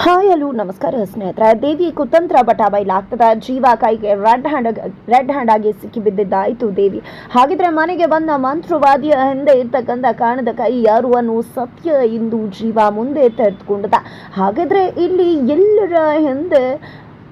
Hi, hello, ನಮಸ್ಕಾರ, ಸ್ನೇಹಿತರೆ. ದೇವಿ ಕುತಂತ್ರ ಬಟ ಬೈಲಾಗ್ತದ ಜೀವ ಕೈಗೆ ರೆಡ್ ಹ್ಯಾಂಡ್ ರೆಡ್ ಹ್ಯಾಂಡ್ ಆಗಿ ಸಿಕ್ಕಿ ಬಿದ್ದಿದ್ದಾಯಿತು ದೇವಿ. ಹಾಗಿದ್ರೆ ಮನೆಗೆ ಬಂದ ಮಂತ್ರವಾದಿಯ ಹಿಂದೆ ಇರ್ತಕ್ಕಂಥ ಕಾಣದ ಕೈ ಯಾರು ಅನ್ನು ಸತ್ಯ ಇಂದು ಜೀವ ಮುಂದೆ ತೆರೆದುಕೊಂಡದ. ಹಾಗಿದ್ರೆ ಇಲ್ಲಿ ಎಲ್ಲರ ಹಿಂದೆ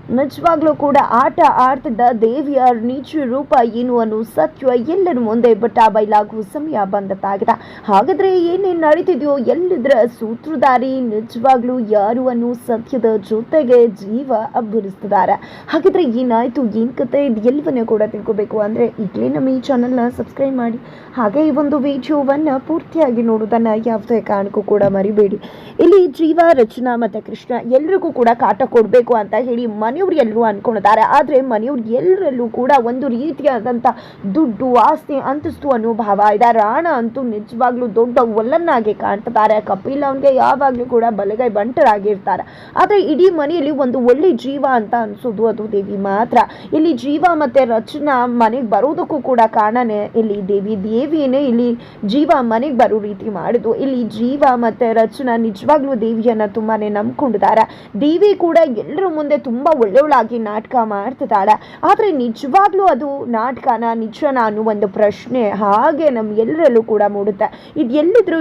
ನಿಜವಾಗ್ಲೂ ಕೂಡ ಆಟ ಆಡ್ತಿದ್ದ ದೇವಿಯ ನೀಚ ರೂಪ ಏನು ಅನ್ನೋ ಸತ್ಯ ಎಲ್ಲರ ಮುಂದೆ ಬಟ್ಟ ಬಯಲಾಗುವ ಸಮಯ ಬಂದತ್ತಾಗಿದೆ ಹಾಗಾದ್ರೆ ಏನೇನು ನಡೀತಿದೆಯೋ ಎಲ್ಲಿದ್ರ ಸೂತ್ರಧಾರಿ ನಿಜವಾಗ್ಲೂ ಯಾರು ಅನ್ನೋ ಸತ್ಯದ ಜೊತೆಗೆ ಜೀವ ಅಬ್ಬರಿಸ್ತಿದ್ದಾರೆ. ಹಾಗಿದ್ರೆ ಏನಾಯ್ತು, ಏನ್ ಕತೆ ಇದು ಎಲ್ಲವನ್ನೂ ಕೂಡ ತಿಳ್ಕೊಬೇಕು ಅಂದ್ರೆ ಈಗಲೇ ನಮ್ಮ ಈ ಚಾನಲ್ನ ಸಬ್ಸ್ಕ್ರೈಬ್ ಮಾಡಿ. ಹಾಗೆ ಈ ಒಂದು ವಿಡಿಯೋವನ್ನ ಪೂರ್ತಿಯಾಗಿ ನೋಡೋದನ್ನ ಯಾವುದೇ ಕಾರಣಕ್ಕೂ ಕೂಡ ಮರಿಬೇಡಿ. ಇಲ್ಲಿ ಜೀವ, ರಚನಾ ಮತ್ತೆ ಕೃಷ್ಣ ಎಲ್ರಿಗೂ ಕೂಡ ಕಾಟ ಕೊಡಬೇಕು ಅಂತ ಹೇಳಿ ಮನೆಯವ್ರು ಎಲ್ಲರೂ ಅನ್ಕೊಂಡಿದ್ದಾರೆ. ಆದರೆ ಮನೆಯವ್ರು ಎಲ್ಲರಲ್ಲೂ ಕೂಡ ಒಂದು ರೀತಿಯಾದಂಥ ದುಡ್ಡು, ಆಸ್ತಿ, ಅಂತಸ್ತು ಅನ್ನೋ ಭಾವ ಇದೆ. ರಾಣ ಅಂತೂ ನಿಜವಾಗ್ಲೂ ದೊಡ್ಡ ಒಲ್ಲನ್ನಾಗಿ ಕಾಣ್ತಿದ್ದಾರೆ. ಕಪಿಲ್ ಅವನಿಗೆ ಯಾವಾಗಲೂ ಕೂಡ ಬಲಗೈ ಬಂಟರಾಗಿರ್ತಾರೆ. ಆದರೆ ಇಡೀ ಮನೆಯಲ್ಲಿ ಒಂದು ಒಳ್ಳೆ ಜೀವ ಅಂತ ಅನಿಸೋದು ಅದು ದೇವಿ ಮಾತ್ರ. ಇಲ್ಲಿ ಜೀವ ಮತ್ತೆ ರಚನಾ ಮನೆಗೆ ಬರೋದಕ್ಕೂ ಕೂಡ ಕಾರಣನೇ ಇಲ್ಲಿ ದೇವಿ. ದೇವಿಯೇ ಇಲ್ಲಿ ಜೀವ ಮನೆಗೆ ಬರೋ ರೀತಿ ಮಾಡಿದ್ದು. ಇಲ್ಲಿ ಜೀವ ಮತ್ತೆ ರಚನಾ ನಿಜವಾಗ್ಲೂ ದೇವಿಯನ್ನ ತುಂಬಾನೇ ನಂಬ್ಕೊಂಡಿದ್ದಾರೆ. ದೇವಿ ಕೂಡ ಎಲ್ಲರ ಮುಂದೆ ತುಂಬಾ ಒಳ್ಳೆಯವಳಾಗಿ ನಾಟಕ ಮಾಡ್ತಿದ್ದಾಳೆ. ಆದರೆ ನಿಜವಾಗ್ಲೂ ಅದು ನಾಟಕನ ನಿಜನ ಅನ್ನೋ ಒಂದು ಪ್ರಶ್ನೆ ಹಾಗೆ ನಮ್ಮ ಎಲ್ಲರಲ್ಲೂ ಕೂಡ ಮೂಡುತ್ತೆ. ಇದು ಎಲ್ಲಿದ್ರು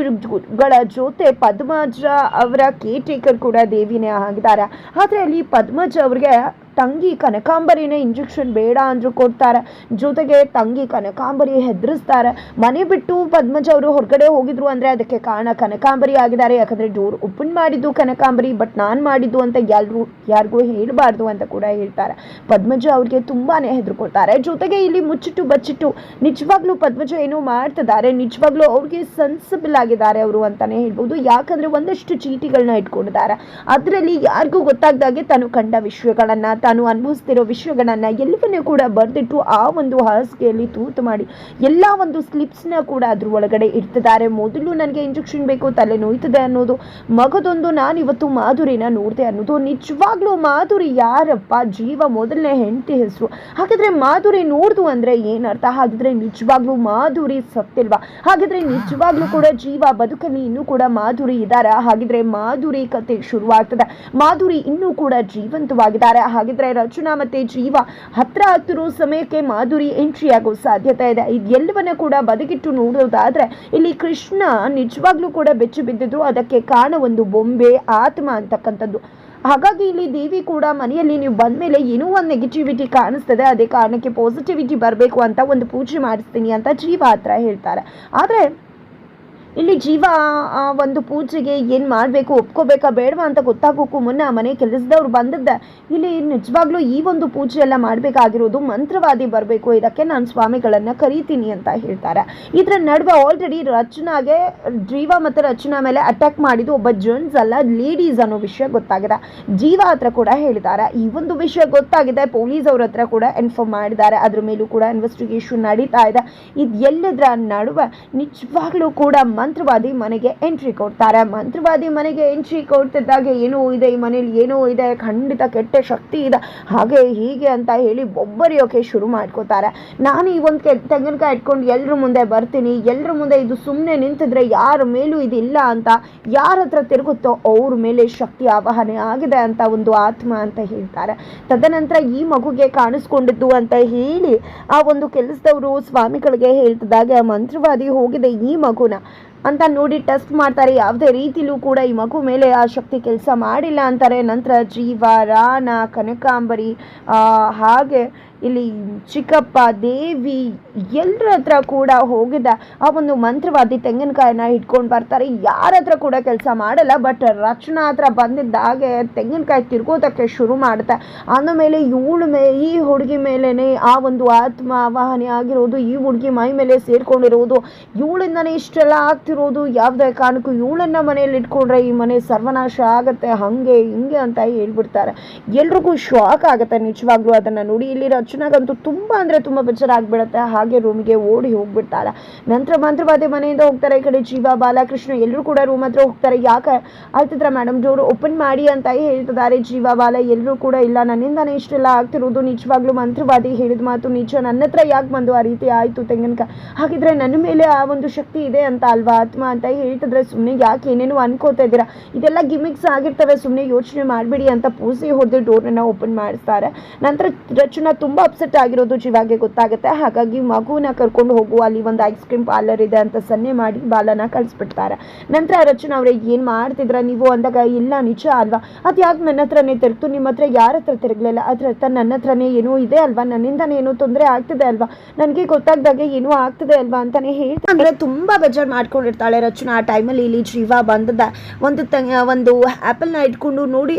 ಗಳ ಜೊತೆ ಪದ್ಮಜ ಅವರ ಕೇಟೇಕರ್ ಕೂಡ ದೇವಿನೇ ಆಗಿದ್ದಾರೆ. ಆದರೆ ಅಲ್ಲಿ ಪದ್ಮಜ ಅವ್ರಿಗೆ ತಂಗಿ ಕನಕಾಂಬರಿನೇ ಇಂಜೆಕ್ಷನ್ ಬೇಡ ಅಂದ್ರು ಕೊಡ್ತಾರೆ. ಜೊತೆಗೆ ತಂಗಿ ಕನಕಾಂಬರಿ ಹೆದರಿಸ್ತಾರೆ. ಮನೆ ಬಿಟ್ಟು ಪದ್ಮಜ ಅವರು ಹೊರಗಡೆ ಹೋಗಿದ್ರು ಅಂದ್ರೆ ಅದಕ್ಕೆ ಕಾರಣ ಕನಕಾಂಬರಿ ಆಗಿದ್ದಾರೆ. ಯಾಕಂದ್ರೆ ಡೋರ್ ಓಪನ್ ಮಾಡಿದ್ದು ಕನಕಾಂಬರಿ ಬಟ್ ನಾನ್ ಮಾಡಿದ್ದು ಅಂತ ಎಲ್ಲರೂ ಯಾರಿಗೂ ಹೇಳಬಾರ್ದು ಅಂತ ಕೂಡ ಹೇಳ್ತಾರೆ. ಪದ್ಮಜ ಅವ್ರಿಗೆ ತುಂಬಾನೇ ಹೆದರ್ಕೊಳ್ತಾರೆ. ಜೊತೆಗೆ ಇಲ್ಲಿ ಮುಚ್ಚಿಟ್ಟು ಬಚ್ಚಿಟ್ಟು ನಿಜವಾಗ್ಲೂ ಪದ್ಮಜ ಏನೋ ಮಾಡ್ತಿದ್ದಾರೆ. ನಿಜವಾಗ್ಲೂ ಅವ್ರಿಗೆ ಸೆನ್ಸಿಬಲ್ ಆಗಿದ್ದಾರೆ ಅವರು ಅಂತಾನೆ ಹೇಳ್ಬೋದು. ಯಾಕಂದ್ರೆ ಒಂದಷ್ಟು ಚೀಟಿಗಳನ್ನ ಇಟ್ಕೊಂಡಿದ್ದಾರೆ. ಅದರಲ್ಲಿ ಯಾರಿಗೂ ಗೊತ್ತಾಗ್ದಾಗೆ ತಾನು ಕಂಡ ವಿಷಯಗಳನ್ನ ತಾನು ಅನುಭವಿಸ್ತಿರೋ ವಿಷಯಗಳನ್ನ ಎಲ್ಲವನ್ನೂ ಕೂಡ ಬರೆದಿಟ್ಟು ಆ ಒಂದು ಹಾಸಿಗೆಯಲ್ಲಿ ತೂತು ಮಾಡಿ ಎಲ್ಲ ಒಂದು ಸ್ಲಿಪ್ಸ್ನ ಕೂಡ ಅದ್ರ ಒಳಗಡೆ ಇಡ್ತಿದ್ದಾರೆ. ಮೊದಲು ನನಗೆ ಇಂಜೆಕ್ಷನ್ ಬೇಕು, ತಲೆ ನೋಯ್ತದೆ ಅನ್ನೋದು, ಮಗದೊಂದು ನಾನು ಇವತ್ತು ಮಾಧುರಿನ ನೋಡಿದೆ ಅನ್ನೋದು, ನಿಜವಾಗ್ಲೂ ಮಾಧುರಿ ಯಾರಪ್ಪ, ಜೀವ ಮೊದಲನೇ ಹೆಂಡತಿ ಹೆಸರು. ಹಾಗಾದ್ರೆ ಮಾಧುರಿ ನೋಡ್ದು ಅಂದ್ರೆ ಏನರ್ಥ ಹಾಗಿದ್ರೆ ನಿಜವಾಗ್ಲೂ ಮಾಧುರಿ ಸತ್ತಿಲ್ವಾ ಹಾಗಿದ್ರೆ ನಿಜವಾಗ್ಲೂ ಕೂಡ ಜೀವ ಬದುಕಲ್ಲಿ ಇನ್ನೂ ಕೂಡ ಮಾಧುರಿ ಇದ್ದಾರ? ಹಾಗಿದ್ರೆ ಮಾಧುರಿ ಕತೆ ಶುರುವಾಗ್ತದೆ. ಮಾಧುರಿ ಇನ್ನೂ ಕೂಡ ಜೀವಂತವಾಗಿದ್ದಾರೆ. ಹಾಗಿದ್ರೆ ರಚನಾ ಮತ್ತೆ ಜೀವ. ಹತ್ರ ಹತ್ತಿರೋ ಸಮಯಕ್ಕೆ ಮಾಧುರಿ ಎಂಟ್ರಿ ಆಗೋ ಸಾಧ್ಯತೆ ಇದೆ. ಇದೆಲ್ಲವನ್ನ ಕೂಡ ಬದುಕಿಟ್ಟು ನೋಡೋದಾದ್ರೆ ಇಲ್ಲಿ ಕೃಷ್ಣ ನಿಜವಾಗ್ಲೂ ಕೂಡ ಬೆಚ್ಚು ಬಿದ್ದಿದ್ರು. ಅದಕ್ಕೆ ಕಾರಣ ಒಂದು ಬೊಂಬೆ, ಆತ್ಮ ಅಂತಕ್ಕಂಥದ್ದು. ಹಾಗಾಗಿ ಇಲ್ಲಿ ದೇವಿ ಕೂಡ ಮನೆಯಲ್ಲಿ ನೀವು ಬಂದ ಮೇಲೆ ಏನೋ ಒಂದು ನೆಗೆಟಿವಿಟಿ ಕಾಣಿಸ್ತದೆ. ಅದೇ ಕಾರಣಕ್ಕೆ ಪಾಸಿಟಿವಿಟಿ ಬರಬೇಕು ಅಂತ ಒಂದು ಪೂಜೆ ಮಾಡಿಸ್ತೀನಿ ಅಂತ ಜೀವ ಹತ್ರ ಹೇಳ್ತಾರೆ. ಆದರೆ ಇಲ್ಲಿ ಜೀವ ಒಂದು ಪೂಜೆಗೆ ಏನು ಮಾಡಬೇಕು, ಒಪ್ಕೋಬೇಕಾ ಬೇಡವಾ ಅಂತ ಗೊತ್ತಾಗೋಕ್ಕೂ ಮುನ್ನ ಮನೆ ಕೆಲಸದವ್ರು ಬಂದದ್ದ. ಇಲ್ಲಿ ನಿಜವಾಗ್ಲೂ ಈ ಒಂದು ಪೂಜೆ ಎಲ್ಲ ಮಾಡಬೇಕಾಗಿರೋದು ಮಂತ್ರವಾದಿ ಬರಬೇಕು, ಇದಕ್ಕೆ ನಾನು ಸ್ವಾಮಿಗಳನ್ನು ಕರೀತೀನಿ ಅಂತ ಹೇಳ್ತಾರೆ. ಇದರ ನಡುವೆ ಆಲ್ರೆಡಿ ರಚನಾಗೆ, ಜೀವ ಮತ್ತು ರಚನಾ ಮೇಲೆ ಅಟ್ಯಾಕ್ ಮಾಡಿದ್ದು ಒಬ್ಬ ಜೆಂಟ್ಸ್ ಅಲ್ಲ ಲೇಡೀಸ್ ಅನ್ನೋ ವಿಷಯ ಗೊತ್ತಾಗಿದೆ. ಜೀವ ಹತ್ರ ಕೂಡ ಹೇಳಿದ್ದಾರೆ. ಈ ಒಂದು ವಿಷಯ ಗೊತ್ತಾಗಿದೆ ಪೊಲೀಸ್ ಅವ್ರ ಹತ್ರ ಕೂಡ ಇನ್ಫಾರ್ಮ್ ಮಾಡಿದ್ದಾರೆ. ಅದ್ರ ಮೇಲೂ ಕೂಡ ಇನ್ವೆಸ್ಟಿಗೇಷನ್ ನಡೀತಾ ಇದೆ. ಇದು ಎಲ್ಲದರ ನಡುವೆ ನಿಜವಾಗ್ಲೂ ಕೂಡ ಮಂತ್ರವಾದಿ ಮನೆಗೆ ಎಂಟ್ರಿ ಕೊಡ್ತಾರೆ. ಮಂತ್ರವಾದಿ ಮನೆಗೆ ಎಂಟ್ರಿ ಕೊಡ್ತಿದ್ದಾಗ ಏನೋ ಇದೆ, ಈ ಮನೇಲಿ ಏನೋ ಇದೆ, ಖಂಡಿತ ಕೆಟ್ಟ ಶಕ್ತಿ ಇದೆ. ಹಾಗೆ ಹೀಗೆ ಅಂತ ಹೇಳಿ ಬೊಬ್ಬರಿಯೋಕೆ ಶುರು ಮಾಡ್ಕೋತಾರೆ. ನಾನು ಈ ಒಂದು ತೆಂಗಿನಕಾಯಿ ಇಟ್ಕೊಂಡು ಎಲ್ಲರ ಮುಂದೆ ಬರ್ತೀನಿ. ಎಲ್ಲರ ಮುಂದೆ ಇದು ಸುಮ್ಮನೆ ನಿಂತಿದ್ರೆ ಯಾರ ಮೇಲೂ ಇದಿಲ್ಲ ಅಂತ, ಯಾರ ಹತ್ರ ತಿರುಗುತ್ತೋ ಅವ್ರ ಮೇಲೆ ಶಕ್ತಿ ಆವಾಹನೆ ಆಗಿದೆ ಅಂತ ಒಂದು ಆತ್ಮ ಅಂತ ಹೇಳ್ತಾರೆ. ತದನಂತರ ಈ ಮಗುಗೆ ಕಾಣಿಸ್ಕೊಂಡಿದ್ದು ಅಂತ ಹೇಳಿ ಆ ಒಂದು ಕೆಲಸದವರು ಸ್ವಾಮಿಗಳಿಗೆ ಹೇಳ್ತಿದ್ದಾಗ ಮಂತ್ರವಾದಿ ಹೋಗಿದೆ ಈ ಮಗುನ. ಅಂತ ನೋಡಿ ಟೆಸ್ಟ್ ಮಾಡ್ತಾರೆ. ಯಾವುದೇ ರೀತಿಲೂ ಕೂಡ ಈ ಮಗು ಮೇಲೆ ಆ ಶಕ್ತಿ ಕೆಲಸ ಮಾಡಿಲ್ಲ ಅಂತಾರೆ. ನಂತರ ಜೀವ, ರಾಣ, ಕನಕಾಂಬರಿ ಹಾಗೆ ಇಲ್ಲಿ ಚಿಕ್ಕಪ್ಪ, ದೇವಿ ಎಲ್ಲರ ಹತ್ರ ಕೂಡ ಹೋಗಿದ್ದ ಆ ಒಂದು ಮಂತ್ರವಾದಿ ತೆಂಗಿನಕಾಯಿನ ಇಟ್ಕೊಂಡು ಬರ್ತಾರೆ. ಯಾರ ಹತ್ರ ಕೂಡ ಕೆಲಸ ಮಾಡಲ್ಲ, ಬಟ್ ರಚನಾ ಹತ್ರ ಬಂದಿದ್ದಾಗೆ ತೆಂಗಿನಕಾಯಿ ತಿರ್ಗೋದಕ್ಕೆ ಶುರು ಮಾಡುತ್ತೆ ಆಮೇಲೆ ಇವಳು ಮೇ, ಈ ಹುಡುಗಿ ಮೇಲೇ ಆ ಒಂದು ಆತ್ಮ ಆವಾಹನೆ ಆಗಿರೋದು, ಈ ಹುಡುಗಿ ಮೈ ಮೇಲೆ ಸೇರ್ಕೊಂಡಿರೋದು, ಇವಳಿಂದನೇ ಇಷ್ಟೆಲ್ಲ ಆಗ್ತಿರೋದು ಯಾವುದೇ ಕಾರಣಕ್ಕೂ ಇವಳನ್ನ ಮನೆಯಲ್ಲಿ ಇಟ್ಕೊಂಡ್ರೆ ಈ ಮನೆ ಸರ್ವನಾಶ ಆಗತ್ತೆ, ಹಂಗೆ ಹಿಂಗೆ ಅಂತ ಹೇಳ್ಬಿಡ್ತಾರೆ. ಎಲ್ರಿಗೂ ಶಾಕ್ ಆಗುತ್ತೆ ನಿಜವಾಗ್ಲೂ ಅದನ್ನ ನೋಡಿ. ಇಲ್ಲಿ ರಚನಾಗಂತೂ ತುಂಬಾ ಅಂದ್ರೆ ತುಂಬಾ ಬೇಜಾರ ಆಗ್ಬಿಡತ್ತೆ, ಹಾಗೆ ರೂಮಿಗೆ ಓಡಿ ಹೋಗ್ಬಿಡ್ತಾಳೆ. ನಂತರ ಮಂತ್ರವಾದಿ ಮನೆಯಿಂದ ಹೋಗ್ತಾರೆ ಈ ಕಡೆ ಜೀವ, ಬಾಲಕೃಷ್ಣ ಎಲ್ಲರೂ ಕೂಡ ರೂಮ್ ಹತ್ರ ಹೋಗ್ತಾರೆ. ಯಾಕೆ? ಆಯ್ತಿದ್ರ ಮೇಡಮ್ ಡೋರ್ ಓಪನ್ ಮಾಡಿ ಅಂತ ಹೇಳ್ತಿದ್ದಾರೆ. ಜೀವ, ಬಾಲ ಎಲ್ಲರೂ ಕೂಡ ಇಲ್ಲ, ನನ್ನಿಂದಾನೇ ಇಷ್ಟೆಲ್ಲ ಆಗ್ತಿರೋದು. ನಿಜವಾಗ್ಲೂ ಮಂತ್ರವಾದಿ ಹೇಳಿದ ಮಾತು ನಿಜ. ನನ್ನ ಹತ್ರ ಯಾಕೆ ಬಂದು ಆ ರೀತಿ ಆಯ್ತು ತೆಂಗಿನಕಾಯಿ? ಹಾಗಿದ್ರೆ ನನ್ನ ಮೇಲೆ ಆ ಒಂದು ಶಕ್ತಿ ಇದೆ ಅಂತ ಅಲ್ವಾ? ಆತ್ಮ ಅಂತ ಹೇಳ್ತಿದ್ರೆ ಸುಮ್ಮನೆ ಯಾಕೆ ಏನೇನು ಅನ್ಕೋತಾ ಇದ್ದೀರಾ? ಇದೆಲ್ಲ ಗಿಮಿಕ್ಸ್ ಆಗಿರ್ತವೆ ಸುಮ್ಮನೆ ಯೋಚನೆ ಮಾಡಬೇಡಿ ಅಂತ ಪೂಸಿ ಹೊಡೆದು ಡೋರ್ನ ಓಪನ್ ಮಾಡಿಸ್ತಾರೆ. ನಂತರ ರಚನಾ ತುಂಬ ಅಪ್ಸೆಟ್ ಆಗಿರೋದು ಜೀವಾಗೆ ಗೊತ್ತಾಗುತ್ತೆ. ಹಾಗಾಗಿ ಮಗುವನ್ನ ಕರ್ಕೊಂಡು ಹೋಗು ಅಲ್ಲಿ ಒಂದು ಐಸ್ ಕ್ರೀಮ್ ಪಾರ್ಲರ್ ಇದೆ ಅಂತ ಸನ್ನೆ ಮಾಡಿ ಬಾಲನ ಕಳಿಸ್ಬಿಡ್ತಾರೆ. ನಂತರ ರಚನಾ ಅವರೇ, ಏನು ಮಾಡ್ತಿದ್ರ ನೀವು? ಅಂದಾಗ, ಇಲ್ಲ, ನಿಜ ಅಲ್ವಾ? ಅದು ಯಾಕೆ ನನ್ನ ಹತ್ರನೇ ತಿರುಗ್ತು? ನಿಮ್ಮ ಹತ್ರ ಯಾರ ಹತ್ರ ತಿರುಗಲಿಲ್ಲ? ಅದ್ರ ಅರ್ಥ ನನ್ನ ಹತ್ರನೇ ಏನೋ ಇದೆ ಅಲ್ವಾ? ನನ್ನಿಂದನೇ ಏನೋ ತೊಂದರೆ ಆಗ್ತಿದೆ ಅಲ್ವಾ? ನನಗೆ ಗೊತ್ತಾಗ್ದಾಗೆ ಏನೋ ಆಗ್ತಿದೆ ಅಲ್ವಾ? ಅಂತಾನೆ ಹೇಳ್ತಾ ತುಂಬ ಬೇಜಾರು ಮಾಡ್ಕೊಂಡಿರ್ತಾಳೆ ರಚನಾ ಆ ಟೈಮಲ್ಲಿ ಇಲ್ಲಿ ಜೀವ ಬಂದದ. ಒಂದು ತ ಒಂದು ಆ್ಯಪಲ್ನ ಇಟ್ಕೊಂಡು ನೋಡಿ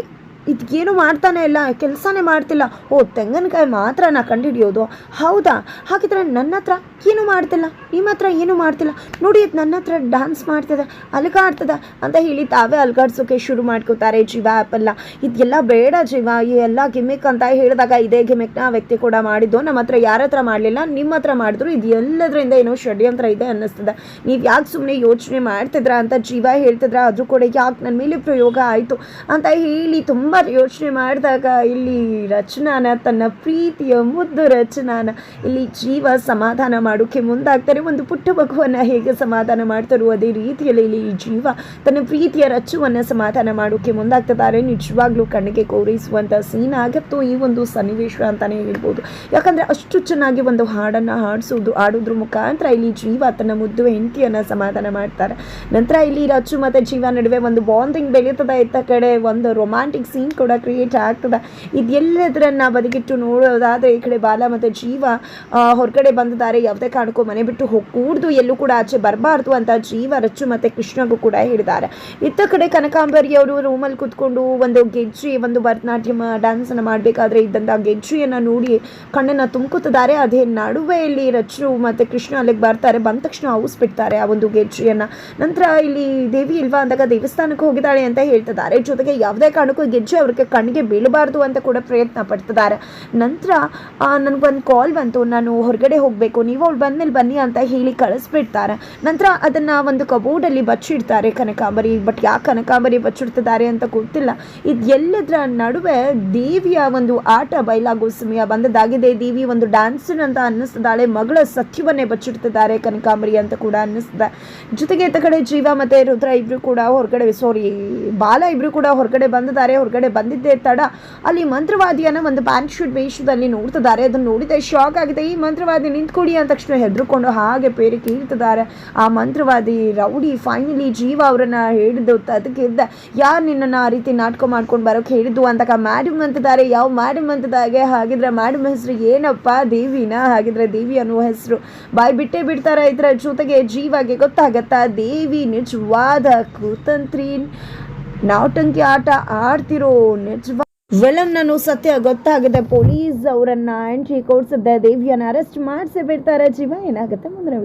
ಇದಕ್ಕೇನು ಮಾಡ್ತಾನೆ ಇಲ್ಲ, ಕೆಲಸನೇ ಮಾಡ್ತಿಲ್ಲ. ಓ, ತೆಂಗಿನಕಾಯಿ ಮಾತ್ರ ನಾ ಕಂಡುಹಿಡಿಯೋದು ಹೌದಾ? ಹಾಗಿದ್ರೆ ನನ್ನ ಹತ್ರ ಏನು ಮಾಡ್ತಿಲ್ಲ. ನಿಮ್ಮ ಹತ್ರ ಏನು ಮಾಡ್ತಿಲ್ಲ. ನೋಡಿ ಇದು ನನ್ನ ಹತ್ರ ಡ್ಯಾನ್ಸ್ ಮಾಡ್ತಿದೆ, ಅಲ್ಗಾಡ್ತದೆ ಅಂತ ಹೇಳಿ ತಾವೇ ಅಲ್ಗಾಡ್ಸೋಕೆ ಶುರು ಮಾಡ್ಕೋತಾರೆ ಜೀವ ಆ್ಯಪಲ್ಲ ಇದೆಲ್ಲ ಬೇಡ ಜೀವ, ಈ ಎಲ್ಲ ಗಿಮಿಕ್ ಅಂತ ಹೇಳಿದಾಗ ಇದೇ ಗಿಮಿಕ್ನ ಆ ವ್ಯಕ್ತಿ ಕೂಡ ಮಾಡಿದ್ದು. ನಮ್ಮ ಹತ್ರ ಯಾರ ಹತ್ರ ಮಾಡಲಿಲ್ಲ, ನಿಮ್ಮ ಹತ್ರ ಮಾಡಿದ್ರು. ಇದು ಎಲ್ಲದರಿಂದ ಏನೋ ಷಡ್ಯಂತ್ರ ಇದೆ ಅನ್ನಿಸ್ತದೆ. ನೀವು ಯಾಕೆ ಸುಮ್ಮನೆ ಯೋಚನೆ ಮಾಡ್ತಿದ್ರ ಅಂತ ಜೀವ ಹೇಳ್ತಿದ್ರ, ಅದು ಕೂಡ ಯಾಕೆ ನನ್ನ ಮೇಲೆ ಪ್ರಯೋಗ ಆಯಿತು ಅಂತ ಹೇಳಿ ತುಂಬ ಯೋಚನೆ ಮಾಡಿದಾಗ ಇಲ್ಲಿ ರಚನಾನ, ತನ್ನ ಪ್ರೀತಿಯ ಮುದ್ದು ರಚನಾನ, ಇಲ್ಲಿ ಜೀವ ಸಮಾಧಾನ ಮಾಡೋಕ್ಕೆ ಮುಂದಾಗ್ತಾರೆ. ಒಂದು ಪುಟ್ಟ ಮಗುವನ್ನು ಹೇಗೆ ಸಮಾಧಾನ ಮಾಡ್ತಾರೋ ಅದೇ ರೀತಿಯಲ್ಲಿ ಇಲ್ಲಿ ಜೀವ ತನ್ನ ಪ್ರೀತಿಯ ರಚ್ಚುವನ್ನು ಸಮಾಧಾನ ಮಾಡೋಕ್ಕೆ ಮುಂದಾಗ್ತಿದ್ದಾರೆ. ನಿಜವಾಗ್ಲೂ ಕಣ್ಣಿಗೆ ಕೋರಿಸುವಂಥ ಸೀನ್ ಆಗತ್ತೋ ಈ ಒಂದು ಸನ್ನಿವೇಶ ಅಂತಲೇ ಹೇಳ್ಬೋದು. ಯಾಕಂದರೆ ಅಷ್ಟು ಚೆನ್ನಾಗಿ ಒಂದು ಹಾಡನ್ನು ಹಾಡಿಸೋದು ಆಡೋದ್ರ ಮುಖಾಂತರ ಇಲ್ಲಿ ಜೀವ ತನ್ನ ಮುದ್ದು ಹೆಂಡತಿಯನ್ನು ಸಮಾಧಾನ ಮಾಡ್ತಾರೆ. ನಂತರ ಇಲ್ಲಿ ರಚ್ಚು ಮತ್ತು ಜೀವ ನಡುವೆ ಒಂದು ಬಾಂಡಿಂಗ್ ಬೆಳೀತದೆ. ಇತ್ತ ಕಡೆ ಒಂದು ರೊಮ್ಯಾಂಟಿಕ್ ಸೀನ್ ಕೂಡ ಕ್ರಿಯೇಟ್ ಆಗ್ತದೆ. ಇದೆಲ್ಲದರನ್ನು ಬದಿಗಿಟ್ಟು ನೋಡೋದಾದರೆ ಈ ಕಡೆ ಬಾಲ ಮತ್ತು ಜೀವ ಹೊರಗಡೆ ಬಂದಿದ್ದಾರೆ. ಯಾವುದೇ ಕಾರಣಕ್ಕೂ ಮನೆ ಬಿಟ್ಟು ಹೋಗಕೂಡ್ದು. ಎಲ್ಲೂ ಕೂಡ ಆಚೆ ಬರಬಾರ್ದು ಅಂತ ಜೀವ, ರಚ್ಚು ಮತ್ತು ಕೃಷ್ಣಗೂ ಕೂಡ ಹೇಳಿದ್ದಾರೆ. ಇತ್ತ ಕಡೆ ಕನಕಾಂಬರಿಯವರು ರೂಮಲ್ಲಿ ಕೂತ್ಕೊಂಡು ಒಂದು ಗೆಜ್ಜೆ, ಒಂದು ಭರತನಾಟ್ಯಮ ಡ್ಯಾನ್ಸನ್ನು ಮಾಡಬೇಕಾದ್ರೆ ಇದ್ದಂಥ ಗೆಜ್ಜೆಯನ್ನು ನೋಡಿ ಕಣ್ಣನ್ನು ತುಂಬುತ್ತಿದ್ದಾರೆ ಅದೇ ನಡುವೆ ಇಲ್ಲಿ ರಚ್ಚು ಮತ್ತು ಕೃಷ್ಣ ಅಲ್ಲಿಗೆ ಬರ್ತಾರೆ. ಬಂದ ತಕ್ಷಣ ಬಿಡ್ತಾರೆ ಆ ಒಂದು ಗೆಜ್ಜೆಯನ್ನು. ನಂತರ ಇಲ್ಲಿ ದೇವಿ ಇಲ್ವಾ ಅಂದಾಗ ದೇವಸ್ಥಾನಕ್ಕೆ ಹೋಗಿದ್ದಾಳೆ ಅಂತ ಹೇಳ್ತಿದ್ದಾರೆ. ಜೊತೆಗೆ ಯಾವುದೇ ಕಾರಣಕ್ಕೂ ಈ ಗೆಜ್ಜೆ ಅವ್ರಿಗೆ ಕಣ್ಣಿಗೆ ಬೀಳಬಾರ್ದು ಅಂತ ಕೂಡ ಪ್ರಯತ್ನ ಪಡ್ತಿದ್ದಾರೆ. ನಂತರ ನನಗೊಂದು ಕಾಲ್ ಬಂತು. ನಾನು ಹೊರಗಡೆ ಹೋಗಬೇಕು. ನೀವು ಅವ್ಳು ಬಂದಮೇಲೆ ಬನ್ನಿ ಅಂತ ಹೇಳಿ ಕಳಿಸ್ಬಿಡ್ತಾರೆ. ನಂತರ ಅದನ್ನು ಒಂದು ಕಬೋರ್ಡಲ್ಲಿ ಬಚ್ಚಿಡ್ತಾರೆ ಕನಕಾಂಬರಿ. ಬಟ್ ಯಾಕೆ ಕನಕಾಂಬರಿ ಬಚ್ಚಿಡ್ತಿದ್ದಾರೆ ಅಂತ ಗೊತ್ತಿಲ್ಲ. ಇದು ಎಲ್ಲದರ ನಡುವೆ ದೇವಿಯ ಒಂದು ಆಟ ಬಯಲಾಗೋ ಸಮಯ ಬಂದದಾಗಿದೆ ದೇವಿ ಒಂದು ಡ್ಯಾನ್ಸನ್ ಅಂತ ಅನ್ನಿಸ್ತಿದ್ದಾಳೆ. ಮಗಳ ಸತ್ಯವನ್ನೇ ಬಚ್ಚಿಡ್ತಿದ್ದಾರೆ ಕನಕಾಂಬರಿ ಅಂತ ಕೂಡ ಅನ್ನಿಸ್ತದೆ. ಜೊತೆಗೆ ಕಡೆ ಜೀವ ಮತ್ತು ರುದ್ರ ಇಬ್ಬರು ಕೂಡ ಹೊರಗಡೆ ಸಾರಿ ಬಾಲ ಇಬ್ಬರು ಕೂಡ ಹೊರಗಡೆ ಬಂದಿದ್ದಾರೆ. ಹೊರಗಡೆ ಬಂದಿದ್ದೇ ತಡ. ಅಲ್ಲಿ ಮಂತ್ರವಾದಿಯನ್ನ ಒಂದು ಪ್ಯಾಂಟ್ ಶೂಟ್ ವೇಷದಲ್ಲಿ ನೋಡ್ತಿದ್ದಾರೆ. ಅದನ್ನು ನೋಡಿದೆ ಶಾಕ್ ಆಗಿದೆ. ಈ ಮಂತ್ರವಾದಿ ನಿಂತ್ಕೊಡಿ ಅಂದ ತಕ್ಷಣ ಹೆದರ್ಕೊಂಡು ಹಾಗೆ ಪೇರಿ ಕೀಳ್ತಿದ್ದಾರೆ. ಆ ಮಂತ್ರವಾದಿ ರೌಡಿ ಫೈನಲಿ ಜೀವ ಅವರನ್ನ ಹೇಳಿದ್ದು ಅದಕ್ಕಿದ್ದ ಯಾರು ನಿನ್ನನ್ನು ಆ ರೀತಿ ನಾಟಕ ಮಾಡ್ಕೊಂಡು ಬರೋಕೆ ಹೇಳಿದ್ದು ಅಂತಕ ಮ್ಯಾಡಮ್ ಅಂತಿದ್ದಾರೆ. ಯಾವ ಮ್ಯಾಡಮ್ ಅಂತದಾಗೆ ಹಾಗಿದ್ರೆ ಮ್ಯಾಡಮ್ ಹೆಸರು ಏನಪ್ಪ? ದೇವಿನ? ಹಾಗಿದ್ರೆ ದೇವಿ ಅನ್ನುವ ಹೆಸರು. ಬಾಯ್ ಬಿಟ್ಟೇ ಬಿಡ್ತಾರೆ ಇದರ ಜೊತೆಗೆ ಜೀವಾಗೆ ಗೊತ್ತಾಗತ್ತಾ? ದೇವಿ ನಿಜವಾದ ಕುತಂತ್ರಿ. ನಾಟಂಕಿ ಆಟ ಆಡ್ತಿರೋ ನಿಜವಾ ವಿಲನ್ ನಾನು ಸತ್ಯ ಗೊತ್ತಾಗಿದೆ ಪೊಲೀಸ್ ಅವರನ್ನ ಎಂಟ್ರಿ ಕೊಡ್ಸಿದ್ದೆ ದೇವಿಯನ್ನ ಅರೆಸ್ಟ್ ಮಾಡಿಸಿ ಬಿಡ್ತಾರೆ. ಜೀವ ಏನಾಗುತ್ತೆ ಮುಂದೆ